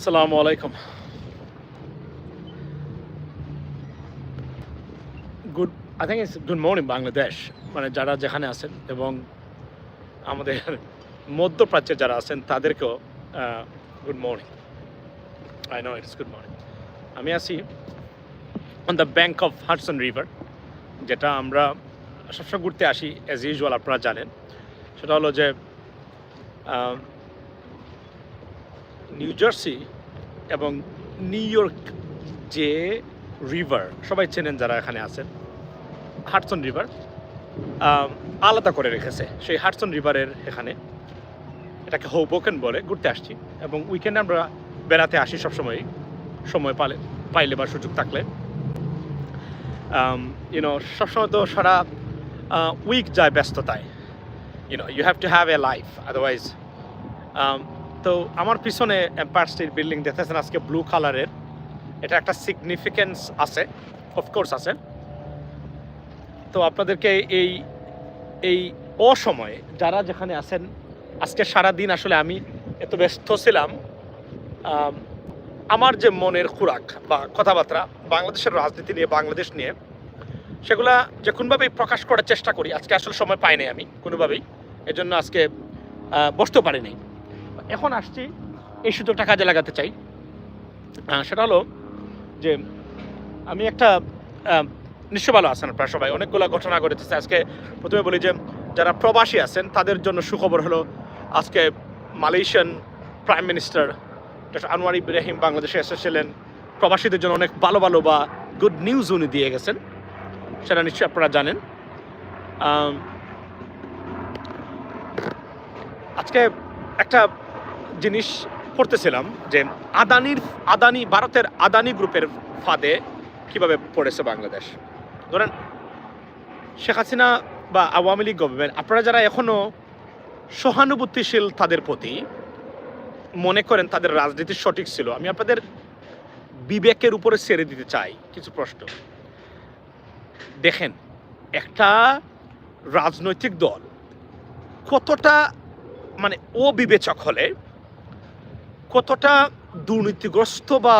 আসসালামু আলাইকুম। Good I think it's good morning Bangladesh মানে যারা যেখানে আছেন এবং আমাদের মধ্যপ্রাচ্যে যারা আছেন, তাদেরকেও good morning I know it's good morning আমি আছি on the bank of Hudson river যেটা আমরা সবসময় ঘুরতে আসি অ্যাজ ইউজুয়াল আপনারা জানেন। সেটা হলো যে নিউ জার্সি এবং নিউ ইয়র্ক যে রিভার সবাই চেনেন যারা এখানে আছেন হাটসন রিভার আলাদা করে রেখেছে সেই হাটসন রিভারের এখানে। এটাকে হোবোকেন বলে, ঘুরতে আসছি এবং উইকেন্ডে আমরা বেড়াতে আসি সবসময় সময় পালে, পাইলে বা সুযোগ থাকলে। ইউনো সবসময় তো সারা উইক যায় ব্যস্ততায়। You know you have to have a life otherwise তো আমার পিছনে এম্পায়ার স্টেট বিল্ডিং দেখতেছেন আজকে ব্লু কালারের এটা একটা সিগনিফিকেন্স আছে অফকোর্স আছে। তো আপনাদেরকে এই এই অসময়ে যারা যেখানে আছেন আজকে সারা দিন আসলে আমি এত ব্যস্ত ছিলাম। আমার যে মনের খোরাক বা কথাবার্তা বাংলাদেশের রাজনীতি নিয়ে বাংলাদেশ নিয়ে সেগুলা যে কোনোভাবেই প্রকাশ করার চেষ্টা করি। আজকে আসলে সময় পাইনি আমি কোনোভাবেই। এজন্য আজকে আহ, বসতেও পারিনি এখন আসছি এই সুযোগটা কাজে লাগাতে চাই। সেটা হলো যে আমি একটা নিশ্চয় ভালো আছেন আপনারা সবাই। অনেকগুলো ঘটনা ঘটেছে। আজকে প্রথমে বলি যে যারা প্রবাসী আছেন, তাদের জন্য সুখবর হলো আজকে Malaysian prime minister doctor Anwar Ibrahim বাংলাদেশে এসেছিলেন। প্রবাসীদের জন্য অনেক ভালো ভালো বা গুড নিউজ উনি দিয়ে গেছেন, সেটা নিশ্চয়ই আপনারা জানেন। আজকে একটা জিনিস পড়তেছিলাম যে আদানির আদানি, ভারতের আদানি গ্রুপের ফাঁদে কীভাবে পড়েছে বাংলাদেশ। ধরেন শেখ হাসিনা বা আওয়ামী লীগ গভর্নমেন্ট আপনারা যারা এখনও সহানুভূতিশীল তাদের প্রতি মনে করেন তাদের রাজনীতি সঠিক ছিল, আমি আপনাদের বিবেকের উপরে ছেড়ে দিতে চাই কিছু প্রশ্ন। দেখেন, একটা রাজনৈতিক দল কতটা মানে অবিবেচক হলে কতটা দুর্নীতিগ্রস্ত বা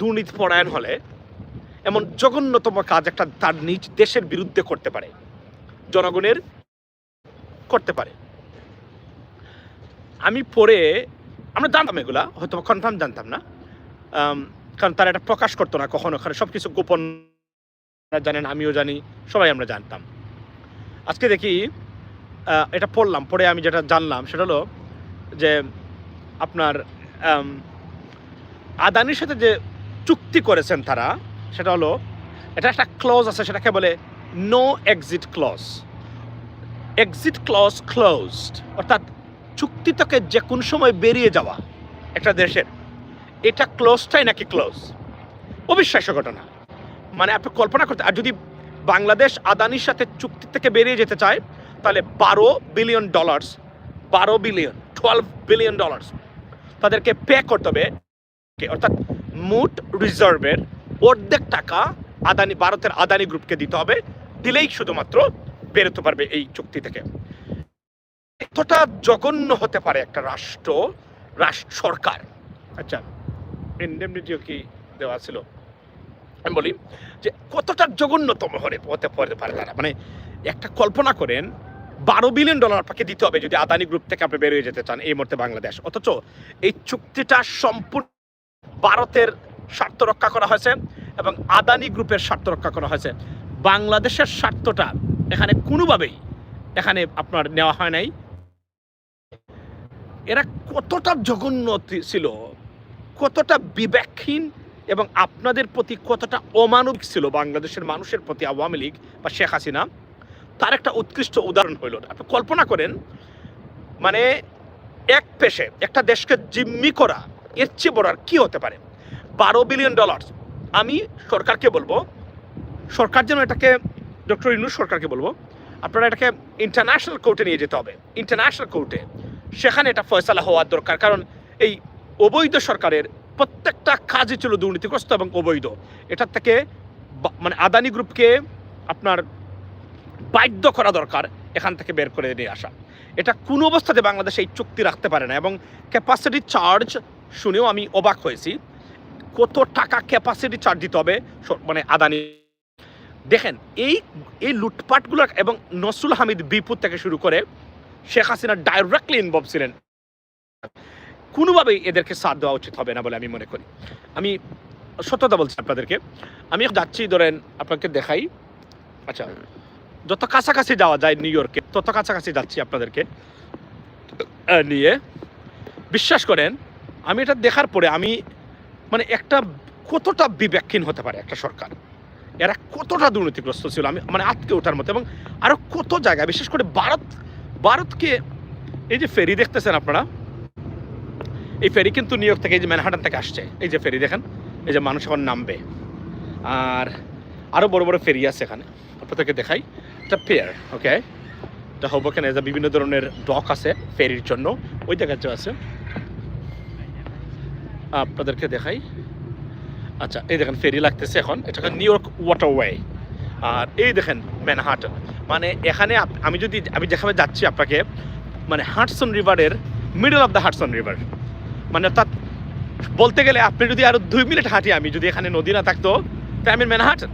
দুর্নীতিপরায়ণ হলে এমন জঘন্যতম কাজ একটা তার নিজ দেশের বিরুদ্ধে করতে পারে, জনগণের করতে পারে। আমি পরে, আমরা জানতাম এগুলা হয়তো কনফার্ম জানতাম না কারণ তারা এটা প্রকাশ করতো না কখনো ওখানে সব কিছু গোপন জানেন, আমিও জানি, সবাই আমরা জানতাম। আজকে দেখি এটা পড়লাম পড়ে আমি যেটা জানলাম, সেটা হলো যে আপনার আদানির সাথে যে চুক্তি করেছেন তারা, সেটা হলো, এটা একটা ক্লজ আছে, সেটাকে বলে no exit clause exit clause closed অর্থাৎ চুক্তি থেকে যে কোন সময় বেরিয়ে যাওয়া একটা দেশের, এটা ক্লোজটাই নাকি ক্লোজ অবিশ্বাস্য ঘটনা। মানে আপনি কল্পনা করতে, আর যদি বাংলাদেশ আদানির সাথে চুক্তি থেকে বেরিয়ে যেতে চায়, তাহলে বারো বিলিয়ন ডলার্স বারো বিলিয়ন টুয়েলভ বিলিয়ন ডলার্স তাদেরকে পে করতে হবে। অর্থাৎ মোট রিজার্ভের অর্ধেক টাকা আদানি, ভারতের আদানি গ্রুপকে দিতে হবে। দিলেই শুধুমাত্র বেরোতে পারবে এই চুক্তি থেকে। এতটা জঘন্য হতে পারে একটা রাষ্ট্র রাষ্ট্র সরকার। আচ্ছা ইন্ডেমনিটিও কি দেওয়া ছিল? আমি বলি যে কতটা জঘন্যতম হতে পারে তারা। মানে একটা কল্পনা করেন বারো বিলিয়ন ডলার আপনাকে দিতে হবে যদি আদানি গ্রুপ থেকে আপনি বেরিয়ে যেতে চান এই মুহূর্তে বাংলাদেশ। অথচ এই চুক্তিটা সম্পূর্ণ ভারতের স্বার্থ রক্ষা করা হয়েছে এবং আদানি গ্রুপের স্বার্থ রক্ষা করা হয়েছে। বাংলাদেশের স্বার্থটা এখানে কোনোভাবেই এখানে আপনার নেওয়া হয় নাই। এরা কতটা জঘন্য ছিল, কতটা বিবেকহীন এবং আপনাদের প্রতি কতটা অমানবিক ছিল বাংলাদেশের মানুষের প্রতি আওয়ামী লীগ বা শেখ হাসিনা তার একটা উৎকৃষ্ট উদাহরণ হইল। আপনি কল্পনা করেন মানে এক পেশে একটা দেশকে জিম্মি করা, এর চেয়ে বড় আর কি হতে পারে? বারো বিলিয়ন ডলার আমি সরকারকে বলব, সরকার যেন এটাকে, ডক্টর ইনু সরকারকে বলব, আপনারা এটাকে ইন্টারন্যাশনাল কোর্টে নিয়ে যেতে হবে। ইন্টারন্যাশনাল কোর্টে সেখানে এটা ফয়সালা হওয়ার দরকার, কারণ এই অবৈধ সরকারের প্রত্যেকটা কাজই ছিল দুর্নীতিগ্রস্ত এবং অবৈধ। এটার থেকে মানে আদানি গ্রুপকে আপনার বাধ্য করা দরকার এখান থেকে বের করে নিয়ে আসা। এটা কোনো অবস্থাতে বাংলাদেশ এই চুক্তি রাখতে পারে না এবং ক্যাপাসিটি চার্জ শুনেও আমি অবাক হয়েছি। কত টাকা ক্যাপাসিটি চার্জ দিতে হবে মানে আদানি। দেখেন, এই এই লুটপাটগুলো এবং নসরুল হামিদ বিপুর থেকে শুরু করে শেখ হাসিনা ডাইরেক্টলি ইনভলভ ছিলেন। কোনোভাবেই এদেরকে সাথ দেওয়া উচিত হবে না বলে আমি মনে করি। আমি সত্যতা বলছি আপনাদেরকে। আমি যাচ্ছি, ধরেন আপনাকে দেখাই। আচ্ছা যত কাছাকাছি যাওয়া যায় নিউ ইয়র্কে তত কাছাকাছি যাচ্ছি আপনাদেরকে নিয়ে। বিশ্বাস করেন, আমি এটা দেখার পরে আমি মানে একটা কতটা বিবেকহীন হতে পারে একটা সরকার। এরা কতটা দুর্নীতিগ্রস্ত ছিল, আমি মানে আটকে ওঠার মতো এবং আরও কত জায়গায় বিশেষ করে ভারত, ভারতকে এই যে ফেরি দেখতেছেন আপনারা, এই ফেরি কিন্তু নিউ ইয়র্ক থেকে, এই যে ম্যানহাটন থেকে আসছে। এই যে ফেরি দেখেন, এই যে মানুষ এখন নামবে। আর আরও বড় বড় ফেরি আছে এখানে, আপনাদেরকে দেখাই। এটা পেয়ার ওকে এটা হব এখানে যে বিভিন্ন ধরনের ডক আছে ফেরির জন্য, ওই জায়গাতে আছে। আপনাদেরকে দেখাই। আচ্ছা এই দেখেন ফেরি লাগতেছে এখন। এটা নিউ ইয়র্ক ওয়াটারওয়ে আর এই দেখেন ম্যানহাটন মানে এখানে আমি যদি, আমি যেখানে যাচ্ছি আপনাকে মানে Hudson রিভারের middle of the Hudson river মানে অর্থাৎ বলতে গেলে আপনি যদি আরও দুই মিনিট হাঁটি, আমি যদি এখানে নদী না থাকতো তাই আমি Manhattan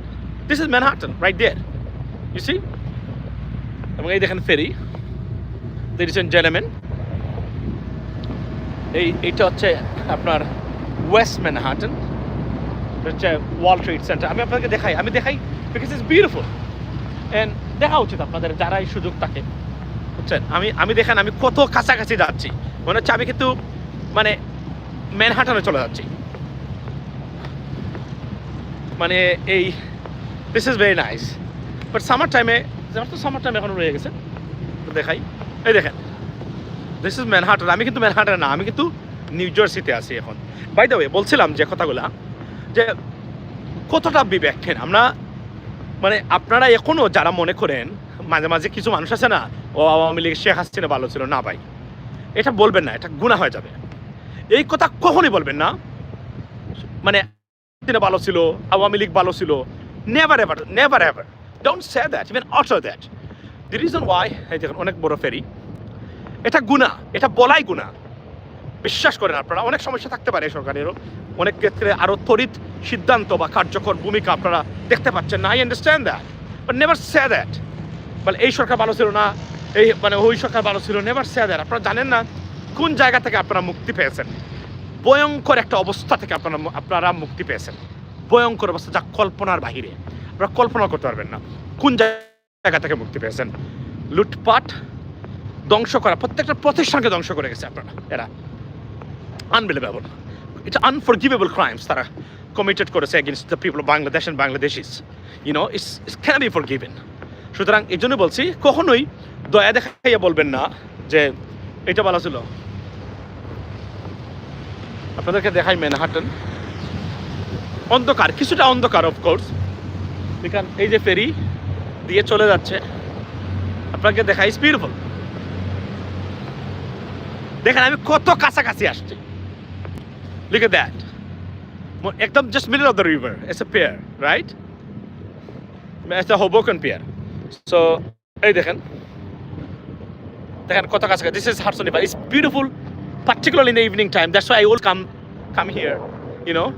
this is Manhattan right there you see এবং এই দেখেন ফেরি। এন জেনেমেন এই এইটা হচ্ছে আপনার ওয়েস্ট ম্যানহাটন হচ্ছে ওয়াল ট্রেড সেন্টার আমি আপনাকে দেখাই, আমি দেখাই বিকজ ইটস বিউটিফুল অ্যান্ড দেখা উচিত আপনাদের যারা এই সুযোগ থাকে। বুঝছেন? আমি আমি দেখেন, আমি কত কাছাকাছি যাচ্ছি। মনে হচ্ছে আমি কিন্তু মানে ম্যানহাটনে চলে যাচ্ছি। মানে এই this is very nice but summer টাইমে যেমন তো সামার টাইম এখনও রয়ে গেছে। তো দেখাই। এই দেখেন দিস ইজ ম্যানহাটন আমি কিন্তু ম্যানহাটনে না, আমি কিন্তু নিউ জার্সিতে আছি এখন। বাই দ্য ওয়ে বলছিলাম যে কথাগুলা, যে কতটা বিবেকহীন আমরা মানে আপনারা এখনও যারা মনে করেন, মাঝে মাঝে কিছু মানুষ আছে না, ও আওয়ামী লীগ, শেখ হাসিনা ভালো ছিল, না ভাই। এটা বলবেন না, এটা গুণা হয়ে যাবে। এই কথা কখনই বলবেন না। মানে ভালো ছিল, আওয়ামী লীগ ভালো ছিল never ever never ever don't say that even other that the reason why এই অনেক বড় ফেরি। এটা গুণা, এটা বলাই গুণা। বিশ্বাস করেন আপনারা, অনেক সমস্যা থাকতে পারে সরকারেরও। অনেক ক্ষেত্রে আরও তড়িৎ সিদ্ধান্ত বা কার্যকর ভূমিকা আপনারা দেখতে পাচ্ছেন না I understand that but never say that মানে এই সরকার ভালো ছিল না, এই মানে ওই সরকার ভালো ছিল নেভার সে দ্যাট আপনারা জানেন না কোন জায়গা থেকে আপনারা মুক্তি পেয়েছেন। ভয়ঙ্কর একটা অবস্থা থেকে আপনারা আপনারা মুক্তি পেয়েছেন। ভয়ঙ্কর অবস্থা, যা কল্পনার বাহিরে। আপনারা কল্পনা করতে পারবেন না। কোন জায়গা থেকে মুক্তি পেয়েছেন? লুটপাট ধ্বংস করা, প্রত্যেকটা প্রতিষ্ঠানকে ধ্বংস করে গেছে আপনারা, এরা। আনবিলিভেবল এটা আনফরগিভেবল ক্রাইমস তারা কমিটেড করেছে against the people of Bangladesh and Bangladeshis you know it's it's can be forgiven সুতরাং এই জন্য বলছি, কখনোই দয়া দেখাইয়া বলবেন না যে এটা বলা ছিল। আপনাদেরকে দেখাই ম্যানহাটন অন্ধকার, কিছুটা অন্ধকার অফকোর্স এখান এই যে ফেরি দিয়ে চলে যাচ্ছে আপনাকে দেখাই বিউটিফুল দেখেন আমি কত কাছাকাছি আসছি Look at that. একদম just middle of the river. It's a pier, right? It's a Hoboken pier. So, এই দেখেন দেখেন কত কাছাকাছি this is Hudson river it's beautiful particularly in the evening time that's why I will come come here you know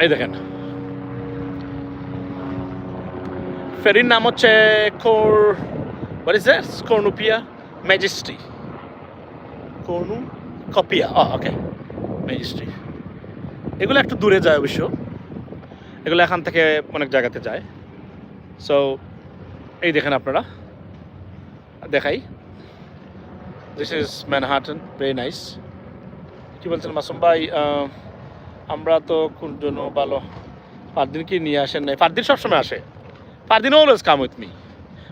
এই দেখেন। ফেরির নাম হচ্ছে কোর what is this? Cornupia Majesty Cornucopia O okay Majesty. এগুলো একটু দূরে যায় অবশ্য। এগুলো এখান থেকে অনেক জায়গাতে যায়। সো এই দেখেন আপনারা। দেখাই। This is Manhattan very nice কী বলছেন মাসুম ভাই? আমরা তো কোন জন্য ভালো। ফারদিন কি নিয়ে আসেন নাই? ফারদিন সবসময় আসে। Fardin always come with me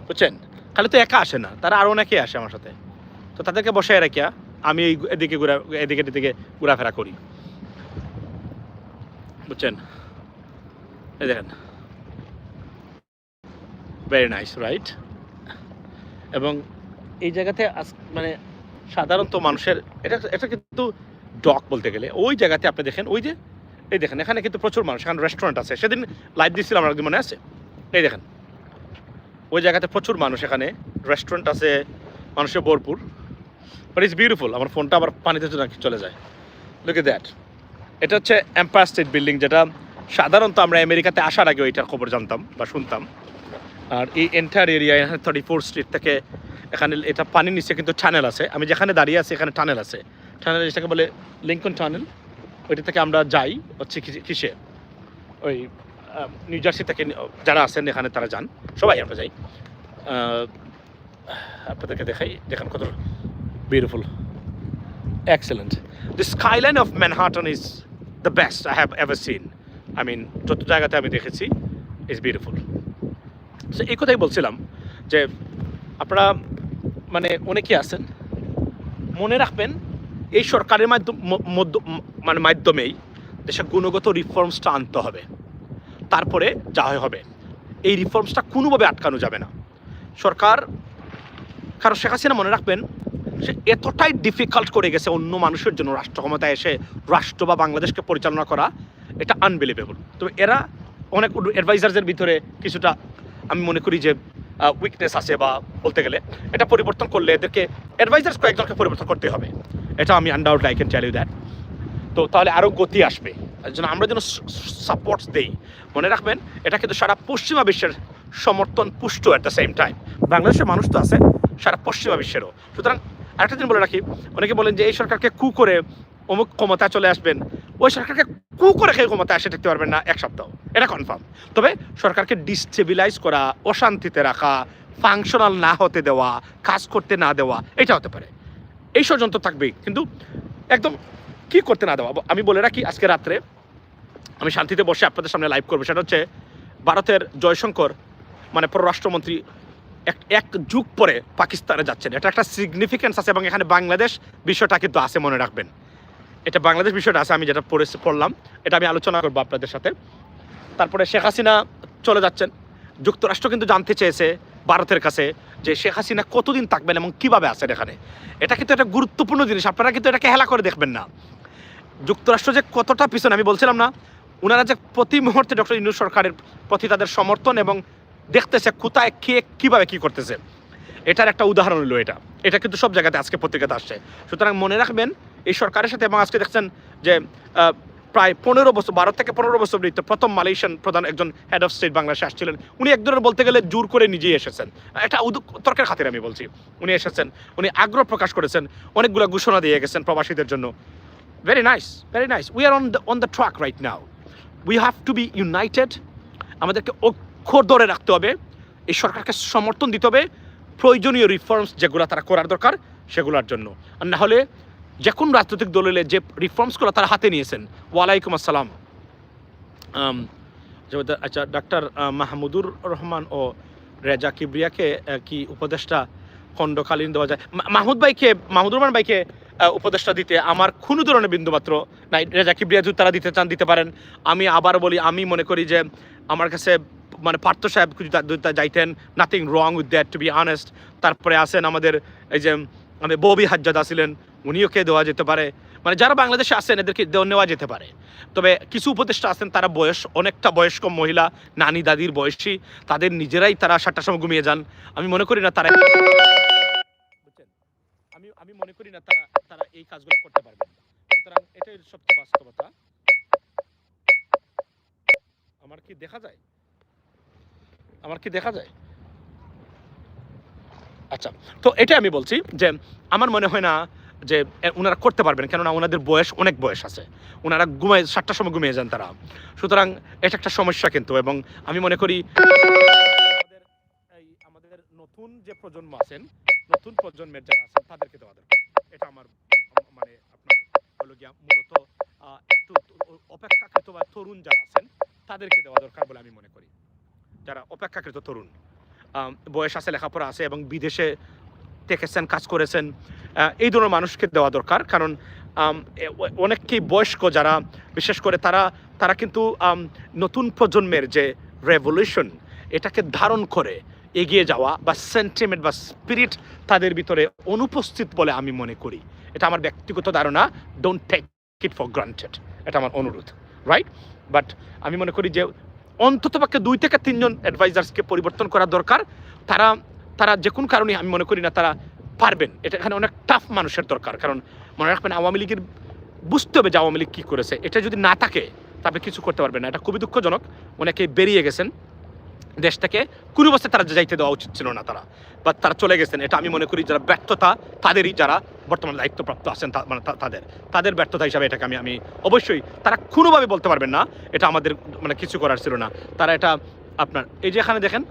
বুঝছেন? খালি তো একা আসে না। তারা আরও অনেকেই আসে আমার সাথে। তো তাদেরকে বসে রাখিয়া আমি এই এদিকে ঘুরা, এদিকে এদিকে ঘোরাফেরা করি। বুঝছেন? এই দেখেন। ভেরি নাইস রাইট এবং এই জায়গাতে মানে সাধারণত মানুষের, এটা এটা কিন্তু ডক বলতে গেলে, ওই জায়গাতে আপনি দেখেন, ওই যে, এই দেখেন, এখানে কিন্তু প্রচুর মানুষ, এখানে রেস্টুরেন্ট আছে। সেদিন লাইভ দিচ্ছিলাম আমার একদিন মনে আছে? এই দেখেন, ওই জায়গাতে প্রচুর মানুষ এখানে রেস্টুরেন্ট আছে, মানুষের ভরপুর। বাট ইটস বিউটিফুল আমার ফোনটা আবার পানিতে চলে যায়। লুক দ্যাট এটা হচ্ছে এম্পায়ার স্টেট বিল্ডিং যেটা সাধারণত আমরা আমেরিকাতে আসার আগে ওইটার খবর জানতাম বা শুনতাম। আর এই entire area thirty four street থেকে এখানে এটা পানির নিচে কিন্তু টানেল আছে। আমি যেখানে দাঁড়িয়ে আছি, এখানে টানেল আছে। টানেল যেটাকে বলে লিঙ্কন টানেল ওইটা থেকে আমরা যাই, হচ্ছে কিসে- ওই নিউ জার্সি থেকে যারা আছেন এখানে তারা যান। সবাই আমরা যাই। আপনাদেরকে দেখাই, দেখেন কত beautiful excellent the skyline of Manhattan is the best I have ever seen I mean যত জায়গাতে আমি দেখেছি ইজ বিউটিফুল সো এই কথাই বলছিলাম যে, আপনারা মানে অনেকেই আছেন। মনে রাখবেন এই সরকারের মানে মাধ্যমেই দেশে গুণগত রিফর্মসটা আনতে হবে। তারপরে যা হবে। এই রিফর্মসটা কোনোভাবে আটকানো যাবে না। সরকার, কারণ শেখ হাসিনা মনে রাখবেন, সে এতটাই ডিফিকাল্ট করে গেছে অন্য মানুষের জন্য রাষ্ট্র ক্ষমতায় এসে রাষ্ট্র বা বাংলাদেশকে পরিচালনা করা, এটা আনবিলিভেবল তবে এরা অনেক অ্যাডভাইজারদের ভিতরে কিছুটা আমি মনে করি যে উইকনেস আছে বা বলতে গেলে, এটা পরিবর্তন করলে এদেরকে অ্যাডভাইজার্স কয়েকজনকে পরিবর্তন করতে হবে। এটা আমি আন্ডাউট I can tell you that তো তাহলে আরও গতি আসবে। জন্য আমরা যেন সাপোর্টস দেই। মনে রাখবেন, এটা কিন্তু সারা পশ্চিমা বিশ্বের সমর্থন পুষ্ট অ্যাট দ্য সেম টাইম বাংলাদেশের মানুষ তো আছে, সারা পশ্চিমা বিশ্বেরও। সুতরাং আরেকটা দিন বলে রাখি, অনেকে বলেন যে এই সরকারকে কু করে অমুক ক্ষমতায় চলে আসবেন। ওই সরকারকে কু করে খেয়ে ক্ষমতায় এসে থাকতে পারবেন না, এক সপ্তাহ। এটা কনফার্ম তবে সরকারকে ডিস্টেবিলাইজ করা, অশান্তিতে রাখা ফাংশনাল না হতে দেওয়া, কাজ করতে না দেওয়া, এটা হতে পারে। এই ষড়যন্ত্র থাকবেই কিন্তু একদম কি করতে না দেওয়া? আমি বলে রাখি, আজকে রাত্রে আমি শান্তিতে বসে আপনাদের সামনে লাইভ করব। সেটা হচ্ছে ভারতের জয়শঙ্কর মানে পররাষ্ট্রমন্ত্রী, এক এক যুগ পরে পাকিস্তানে যাচ্ছেন। এটা একটা সিগনিফিকেন্স আছে এবং এখানে বাংলাদেশ বিষয়টা কিন্তু আছে, মনে রাখবেন। এটা বাংলাদেশ বিষয়টা আছে, আমি যেটা পড়ে পড়লাম। এটা আমি আলোচনা করব আপনাদের সাথে। তারপরে শেখ হাসিনা চলে যাচ্ছেন। যুক্তরাষ্ট্র কিন্তু জানতে চেয়েছে ভারতের কাছে যে শেখ হাসিনা কতদিন থাকবেন এবং কীভাবে আছেন এখানে? এটা কিন্তু একটা গুরুত্বপূর্ণ জিনিস। আপনারা কিন্তু এটাকে হেলা করে দেখবেন না। যুক্তরাষ্ট্র যে কতটা পিছনে, আমি বলছিলাম না ওনারা যে প্রতি মুহূর্তে ডক্টর ইনু সরকারের প্রতি তাদের সমর্থন এবং দেখতেছে কোথায়, কে, কীভাবে কী করতেছে। এটার একটা উদাহরণ হলো এটা। এটা কিন্তু সব জায়গাতে আজকে পত্রিকাতে আসছে। সুতরাং মনে রাখবেন, এই সরকারের সাথে এবং আজকে দেখছেন যে প্রায় পনেরো বছর, বারো থেকে পনেরো বছর বৃত্ত প্রথম মালয়েশিয়ান প্রধান একজন হেড অফ স্টেট বাংলাদেশে আসছিলেন। উনি এক ধরনের বলতে গেলে জোর করে নিজেই এসেছেন। এটা তর্কের খাতিরে আমি বলছি, উনি এসেছেন, উনি আগ্রহ প্রকাশ করেছেন, অনেকগুলো ঘোষণা দিয়ে গেছেন প্রবাসীদের জন্য। Very nice very nice we are on the on the track right now we have to be united আমাদেরকে অক্ষর ধরে রাখতে হবে, এই সরকারকে সমর্থন দিতে হবে। প্রয়োজনীয় রিফর্মস যেগুলো তারা করার দরকার, সেগুলোর জন্য। আর না হলে যে কোন রাজনৈতিক দলের যে রিফর্মসগুলো তারা হাতে নিয়েছেন। ওয়ালাইকুম আসসালাম। আচ্ছা ডাক্তার মাহমুদুর রহমান ও রেজা কিবরিয়াকে কি উপদেষ্টা খণ্ডকালীন দেওয়া যায়? মাহমুদ ভাইকে, মাহমুদুর রহমান ভাইকে উপদেষ্টা দিতে আমার কোনো ধরনের বিন্দুমাত্র নাই। রেজা কিবরিয়া যদি তারা দিতে চান, দিতে পারেন। আমি আবার বলি, আমি মনে করি যে আমার কাছে মানে পার্থ সাহেব যাইতেন nothing wrong with that to be honest তারপরে আছেন আমাদের, এই যে আমাদের ববি হাজ্জাদ আসিলেন উনিওকে দেওয়া যেতে পারে? মানে যারা বাংলাদেশে আসেন এদেরকে নেওয়া যেতে পারে। তবে কিছু উপদেষ্টা আছেন, তারা বয়স, অনেকটা বয়স্ক মহিলা, নানি দাদির বয়সী, তাদের নিজেরাই তারা সাতটার সময় ঘুমিয়ে যান। আমি মনে করি না তারা? আমি আমি মনে করি না তারা তারা এই কাজগুলো করতে পারবেন সুতরাং এটাই সবচেয়ে বাস্তবতা। আমার কি দেখা যায়? আমার কি দেখা যায়? আচ্ছা তো এটা আমি বলছি যে, আমার মনে হয় না যে ওনারা করতে পারবেন, কেননা ওনাদের বয়স অনেক বয়স আছে। ওনারা ঘুমায়, সাতটার সময় ঘুমিয়ে যান তারা। সুতরাং এটা একটা সমস্যা কিন্তু, এবং আমি মনে করি আমাদের নতুন যে প্রজন্ম আছেন, নতুন প্রজন্মের যারা আছেন, তাদেরকে দেওয়া দরকার। এটা আমার মানে আপনার মূলত একটু অপেক্ষাকৃত বা তরুণ যারা আছেন, তাদেরকে দেওয়া দরকার বলে আমি মনে করি। যারা অপেক্ষাকৃত তরুণ বয়স আছে, লেখাপড়া আছে, এবং বিদেশে থেকেছেন কাজ করেছেন এই ধরনের মানুষকে দেওয়া দরকার। কারণ অনেকেই বয়স্ক যারা, বিশেষ করে তারা তারা কিন্তু নতুন প্রজন্মের যে রেভলিউশন এটাকে ধারণ করে এগিয়ে যাওয়া বা সেন্টিমেন্ট বা স্পিরিট তাদের ভিতরে অনুপস্থিত বলে আমি মনে করি। এটা আমার ব্যক্তিগত ধারণা don't take it for granted এটা আমার অনুরোধ রাইট বাট আমি মনে করি যে অন্তত অন্ততপক্ষে দুই থেকে তিনজন অ্যাডভাইজার্সকে পরিবর্তন করা দরকার। তারা তারা যে কোনো কারণে আমি মনে করি না, তারা পারবেন। এটা এখানে অনেক টাফ মানুষের দরকার। কারণ মনে রাখবেন, আওয়ামী লীগের বুঝতে হবে যে আওয়ামী লীগ কী করেছে। এটা যদি না থাকে তবে কিছু করতে পারবেন না। এটা খুবই দুঃখজনক। অনেকে বেরিয়ে গেছেন দেশ থেকে। কোনো অবস্থায় তারা যাইতে দেওয়া উচিত ছিল না তারা। বা তারা চলে গেছেন। এটা আমি মনে করি, যারা ব্যর্থতা, তাদেরই যারা বর্তমানে দায়িত্বপ্রাপ্ত আছেন মানে তাদের। তাদের ব্যর্থতা হিসাবে এটাকে আমি আমি অবশ্যই, তারা কোনোভাবে বলতে পারবেন না। এটা আমাদের মানে কিছু করার ছিল না। তারা এটা আপনার, এই যে এখানে দেখেন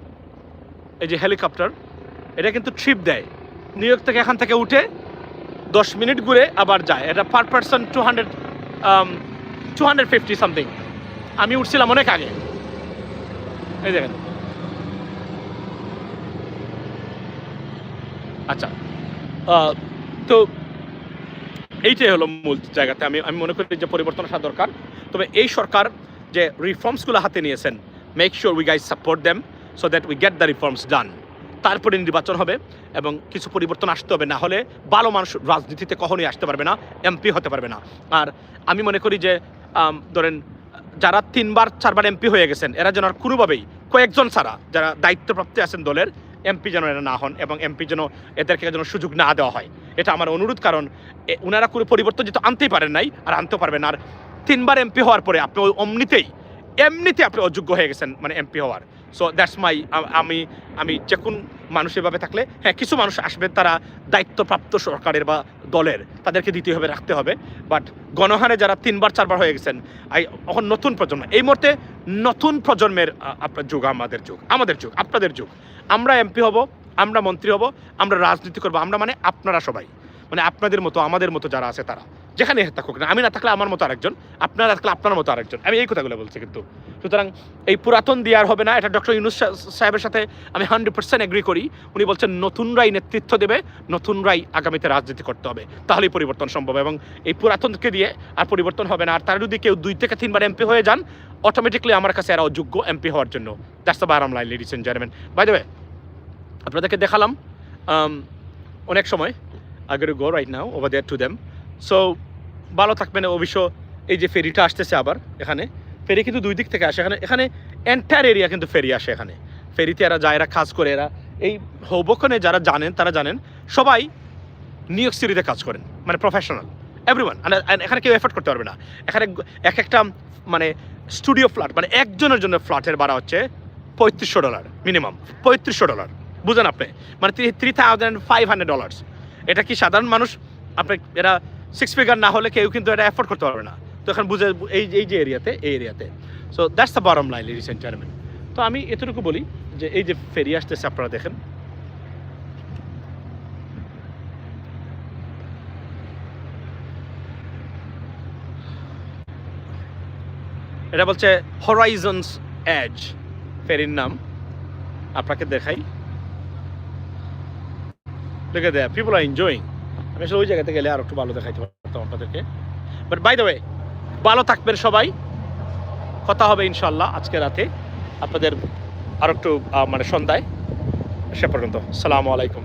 এই যে হেলিকপ্টার, এটা কিন্তু ট্রিপ দেয়। নিউ ইয়র্ক থেকে এখান থেকে উঠে দশ মিনিট ঘুরে আবার যায়। এটা per person two hundred two hundred fifty something আমি উঠছিলাম অনেক আগে। এই দেখেন। আচ্ছা তো এইটাই হলো মূল জায়গাতে। আমি আমি মনে করি যে পরিবর্তন আসা দরকার। তবে এই সরকার যে রিফর্মসগুলো হাতে নিয়েছেন make sure we guys support them so that we get the reforms done তারপরে নির্বাচন হবে এবং কিছু পরিবর্তন আসতে হবে, না হলে ভালো মানুষ রাজনীতিতে কখনোই আসতে পারবে না এমপি হতে পারবে না। আর আমি মনে করি যে ধরেন, যারা তিনবার, চারবার এমপি হয়ে গেছেন, এরা যেন আর কোনোভাবেই, কয়েকজন ছাড়া, যারা দায়িত্বপ্রাপ্ত আছেন দলের এমপি যেন এরা না হন এবং এমপি যেন এদেরকে যেন সুযোগ না দেওয়া হয়। এটা আমার অনুরোধ, কারণ ওনারা কোনো পরিবর্তন যেহেতু আনতেই পারেন নাই, আর আনতেও পারবেন আর তিনবার এমপি হওয়ার পরে আপনি অমনিতেই এমনিতে আপনি অযোগ্য হয়ে গেছেন মানে এমপি হওয়ার। সো দ্যাটস মাই আমি আমি যে কোন মানুষ এভাবে থাকলে হ্যাঁ কিছু মানুষ আসবেন তারা দায়িত্বপ্রাপ্ত সরকারের বা দলের, তাদেরকে দিতে হবে রাখতে হবে। বাট গণহারে যারা তিনবার, চারবার হয়ে গেছেন, আই, এখন নতুন প্রজন্ম। এই মুহূর্তে নতুন প্রজন্মের আপনার যুগ, আমাদের যুগ আমাদের যুগ, আপনাদের যুগ। আমরা এমপি হব, আমরা মন্ত্রী হব, আমরা রাজনীতি করব, আমরা মানে আপনারা সবাই। মানে আপনাদের মতো, আমাদের মতো যারা আছে তারা। যেখানে থাকুক না আমি না থাকলে আমার মতো আরেকজন, আপনারা থাকলে আপনার মতো আরেকজন। আমি এই কথাগুলো বলছি কিন্তু। সুতরাং এই পুরাতন দিয়ে আর হবে না, এটা ডক্টর ইউনুস সাহেবের সাথে আমি হান্ড্রেড পার্সেন্ট এগ্রি করি। উনি বলছেন, নতুনরাই নেতৃত্ব দেবে, নতুনরাই আগামীতে রাজনীতি করতে হবে। তাহলেই পরিবর্তন সম্ভব এবং এই পুরাতনকে দিয়ে আর পরিবর্তন হবে না। আর তারা যদি কেউ দুই থেকে তিনবার এমপি হয়ে যান অটোমেটিকলি আমার কাছে এরা অযোগ্য এমপি হওয়ার জন্য। That's the bottom line ladies and gentleman by way আপনাদেরকে দেখালাম অনেক সময় আগের go right now over there to them so ভালো থাকবেন অবশ্য এই যে ফেরিটা আসতেছে আবার এখানে। ফেরি কিন্তু দুই দিক থেকে আসে। এখানে এখানে এন্টায়ার এরিয়া কিন্তু ফেরি আসে এখানে। ফেরিতে এরা যায়, এরা কাজ করে, এরা এই হোবকনে যারা জানেন, তারা জানেন, সবাই নিউ ইয়র্ক সিটিতে কাজ করেন মানে প্রফেশনাল এভরিওয়ান এখানে কেউ এফোর্ড করতে পারবে না। এখানে এক একটা মানে স্টুডিও ফ্ল্যাট মানে একজনের জন্য ফ্ল্যাটের ভাড়া হচ্ছে পঁয়ত্রিশশো ডলার মিনিমাম পঁয়ত্রিশশো ডলার বুঝেন আপনি? মানে three thousand five hundred dollars এটা কি সাধারণ মানুষ? আপনি এরা সিক্স ফিগার না হলে কেউ কিন্তু এটা অ্যাফোর্ড করতে পারবে না। তো এখন বুঝে, এই এই যে এরিয়াতে, এই এরিয়াতে। So that's the bottom line and gentleman তো আমি এতটুকু বলি যে এই যে ফেরি আসতেছে, আপনারা দেখেন। এটা বলছে হরাইজনস এজ ফেরির নাম। আপনাকে দেখাই। দেখে that পিপল are enjoying. আমি আসলে ওই জায়গাতে গেলে আর একটু ভালো দেখাইতে পারতাম আপনাদেরকে। বাট বাই দ্য ওয়ে ভালো থাকবেন সবাই। কথা হবে ইনশাল্লাহ আজকে রাতে। আপনাদের আর একটু মানে সন্ধ্যায়। সে পর্যন্ত। সালামু আলাইকুম।